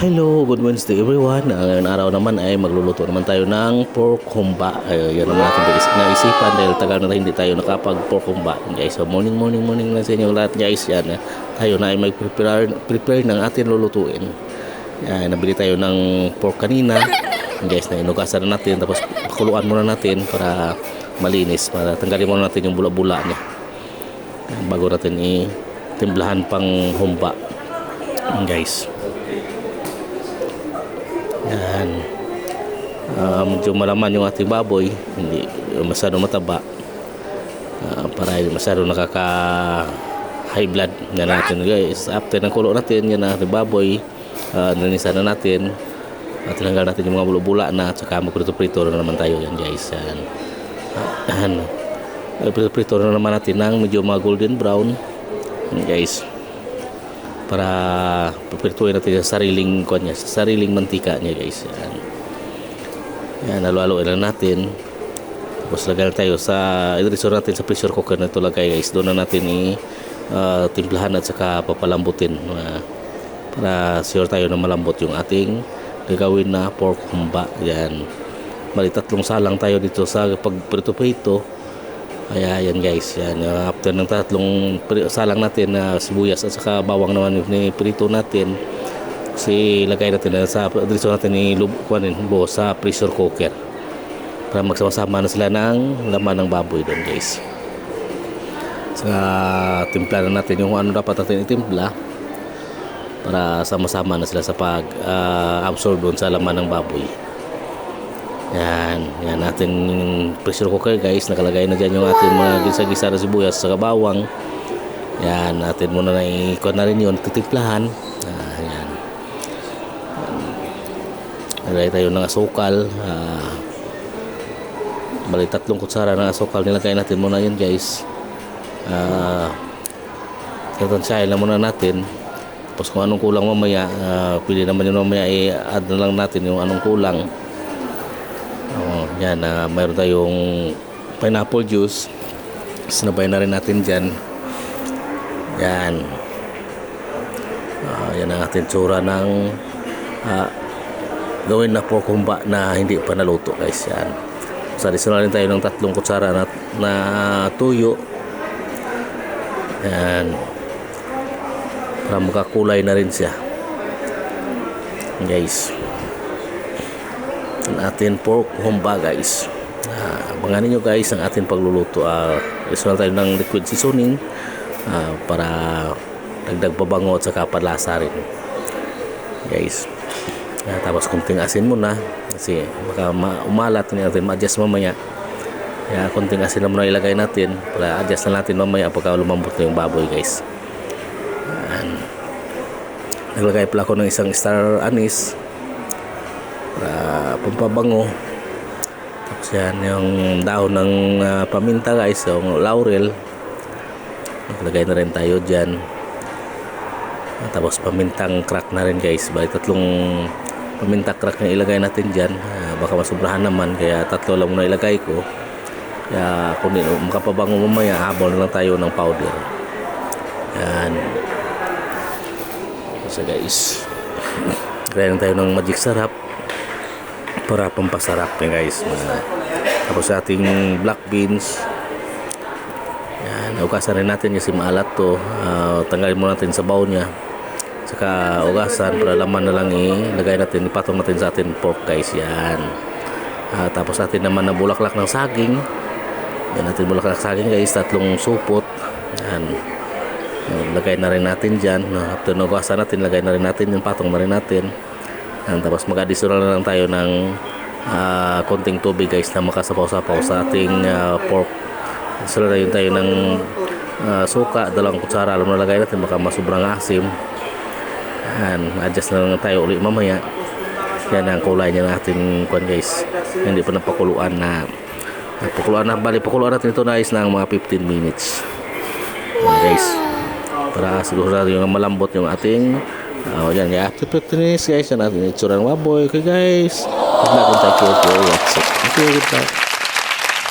Hello, good Wednesday everyone. Uh, ngayong araw naman ay magluluto naman tayo ng pork humba. Ay, yan naman naisip, naisipan dahil tagal na hindi tayo nakapag pork humba. Guys, so morning, morning, morning na sa inyo lahat guys. Yan, uh, tayo na ay mag-prepare prepare ng atin lulutuin. Yan, nabili tayo ng pork kanina. Guys, na inugasan na natin. Tapos pakuluan muna natin para malinis. Para tanggalin muna natin yung bula-bula niya. Bago natin i-timplahan pang humba. Guys. Yan. Ah, medyo malaman yung ating baboy, hindi masyado mataba. Ah, para hindi masyado nakaka high blood na natin guys. After ng kulo natin, yan ang ating baboy. Uh, nanisan na natin. At tinanggal natin yung mga bula-bula na at saka magprito-prito na naman tayo yan guys. Yan. Ah, ano. Prito-prito na naman natin ng medyo mga golden brown. Yan, guys para pipirtuin natin sa sariling kwan niya, sa sariling mantika niya guys. Yan. Yan, halo-haloin lang natin. Tapos lagay tayo sa, i-reso natin sa pressure cooker na ito lagay guys. Doon na natin i uh, timplahan at saka papalambutin. Uh, para sure tayo na malambot yung ating gagawin na pork humba. Yan. Mali tatlong salang tayo dito sa pagprito-prito. Kaya yan guys, yan uh, after ng tatlong salang natin na sibuyas at saka bawang naman ni prito natin. Kasi lagay natin na sa diretso natin ni kuanin bo sa pressure cooker. Para magsama-sama na sila ng laman ng baboy doon guys. Sa timpla na natin yung ano dapat natin itimpla para sama-sama na sila sa pag uh, absorb doon sa laman ng baboy. Yan, yan natin pressure cooker guys. Nakalagay na dyan yung ating mga gisa-gisa na sibuyas sa bawang. Yan, natin muna na ikon na rin yun, titimplahan. Ah, yan. Nalagay tayo ng asukal. Ah, bali tatlong kutsara ng asukal nilagay natin muna yun guys. Ah, tatansahin na muna natin. Tapos kung anong kulang mamaya, ah, pili naman yun mamaya i-add na lang natin yung anong kulang. Oh, yan, uh, mayroon tayong pineapple juice. Sinabay na rin natin dyan. Yan. Uh, yan ang ating tsura ng uh, gawin na pork humba na hindi pa naluto guys. Yan. So, additional rin tayo ng tatlong kutsara na, na tuyo. Yan. Para makakulay na rin siya. Guys ang ating pork humba guys uh, abangan ninyo guys ang ating pagluluto uh, isual tayo ng liquid seasoning uh, para dagdag pabango at saka palasa rin. Guys uh, tapos kunting asin muna kasi baka ma- umalat hindi natin ma-adjust mamaya. Kaya kunting asin na muna ilagay natin para adjust na natin mamaya pagka lumambot na yung baboy guys. Ayan. naglagay pala ako ng isang star anise para pampabango tapos yan yung dahon ng uh, paminta guys yung laurel. Naglagay na rin tayo dyan. Tapos pamintang crack na rin guys. Bali tatlong paminta crack na ilagay natin dyan. Uh, baka masubrahan naman kaya tatlo lang muna ilagay ko. Kaya kung makapabango mamaya habol na lang tayo ng powder. Yan. So guys Kaya tayo ng magic sarap para pampasarap yan guys. Uh, tapos ating black beans. Yan ugasan rin natin kasi maalat to. Uh, tanggalin muna natin sa baw niya. Saka ugasan para laman na lang ilagay natin ipatong natin sa ating pork guys. Yan. Uh, tapos natin naman na bulaklak ng saging. Yan natin bulaklak ng saging guys. Tatlong supot. Yan. Lagay na rin natin dyan. After nugasan natin lagay na rin natin yung patong na rin natin yan, tapos mag-additional na lang tayo ng uh, konting tubig guys na makasapaw-sapaw sa ating uh, pork. So na yun tayo ng uh, suka, dalawang kutsara alam na lagay natin baka masubrang asim. Yan, adjust na lang tayo ulit mamaya. Yan ang kulay niya natin kwan guys. Hindi pa napakuluan na napakuluan na bali pakuluan natin ito guys ng mga 15 minutes. Yan, guys. Para siguro yung malambot yung ating Oh, yan, ya. After 15 minutes, guys, yan natin itsura ng baboy. Okay, guys. Good luck and thank you for watching. Okay, goodbye.